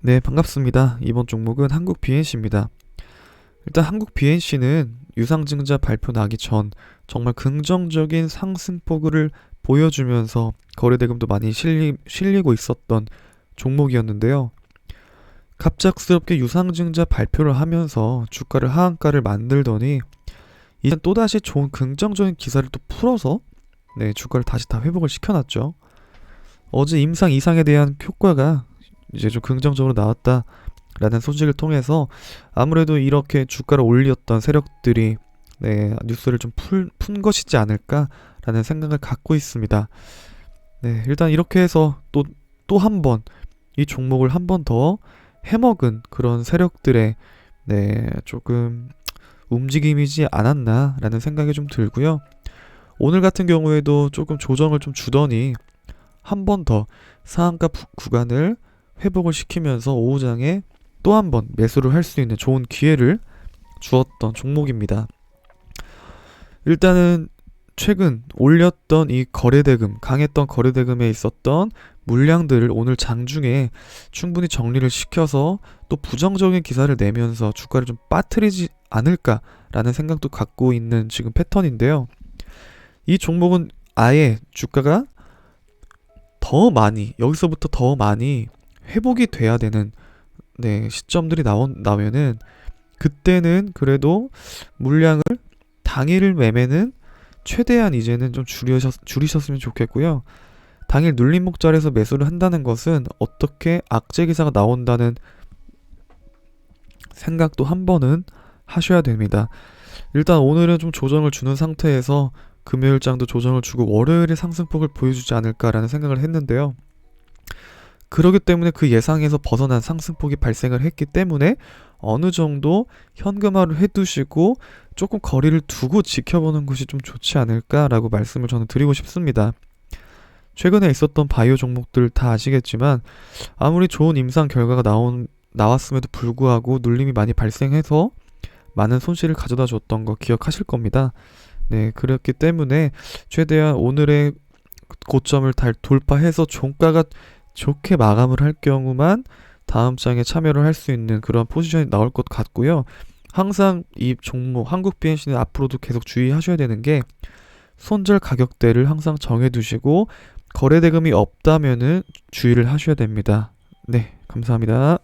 네, 반갑습니다. 이번 종목은 한국 BNC입니다. 일단 한국 BNC는 유상증자 발표 나기 전 정말 긍정적인 상승폭을 보여주면서 거래대금도 많이 실리, 실리고 있었던 종목이었는데요. 갑작스럽게 유상증자 발표를 하면서 주가를 하한가를 만들더니 이제 또다시 좋은 긍정적인 기사를 또 풀어서 네, 주가를 다시 다 회복을 시켜놨죠. 어제 임상 이상에 대한 효과가 이제 좀 긍정적으로 나왔다라는 소식을 통해서 아무래도 이렇게 주가를 올렸던 세력들이 네, 뉴스를 좀 풀, 푼 것이지 않을까라는 생각을 갖고 있습니다. 네, 일단 이렇게 해서 또, 또 한 번 이 종목을 한 번 더 해먹은 그런 세력들의 네, 조금 움직임이지 않았나라는 생각이 좀 들고요. 오늘 같은 경우에도 조금 조정을 좀 주더니 한 번 더 상한가 부- 구간을 회복을 시키면서 오후장에 또 한 번 매수를 할 수 있는 좋은 기회를 주었던 종목입니다. 일단은 최근 올렸던 이 거래대금, 강했던 거래대금에 있었던 물량들을 오늘 장중에 충분히 정리를 시켜서 또 부정적인 기사를 내면서 주가를 좀 빠뜨리지 않을까라는 생각도 갖고 있는 지금 패턴인데요. 이 종목은 아예 주가가 더 많이, 여기서부터 더 많이 회복이 돼야 되는 네, 시점들이 나온, 나면은 그때는 그래도 물량을 당일 매매는 최대한 이제는 좀 줄이셨, 줄이셨으면 좋겠고요. 당일 눌림 목 자리에서 매수를 한다는 것은 어떻게 악재 기사가 나온다는 생각도 한 번은 하셔야 됩니다. 일단 오늘은 좀 조정을 주는 상태에서 금요일장도 조정을 주고 월요일에 상승폭을 보여주지 않을까라는 생각을 했는데요. 그러기 때문에 그 예상에서 벗어난 상승폭이 발생을 했기 때문에 어느 정도 현금화를 해두시고 조금 거리를 두고 지켜보는 것이 좀 좋지 않을까라고 말씀을 저는 드리고 싶습니다. 최근에 있었던 바이오 종목들 다 아시겠지만 아무리 좋은 임상 결과가 나온 나왔음에도 불구하고 눌림이 많이 발생해서 많은 손실을 가져다 줬던 거 기억하실 겁니다. 네, 그렇기 때문에 최대한 오늘의 고점을 달 돌파해서 종가가 좋게 마감을 할 경우만 다음 장에 참여를 할 수 있는 그런 포지션이 나올 것 같고요. 항상 이 종목 한국 BNC는 앞으로도 계속 주의하셔야 되는 게 손절 가격대를 항상 정해두시고 거래 대금이 없다면은 주의를 하셔야 됩니다. 네, 감사합니다.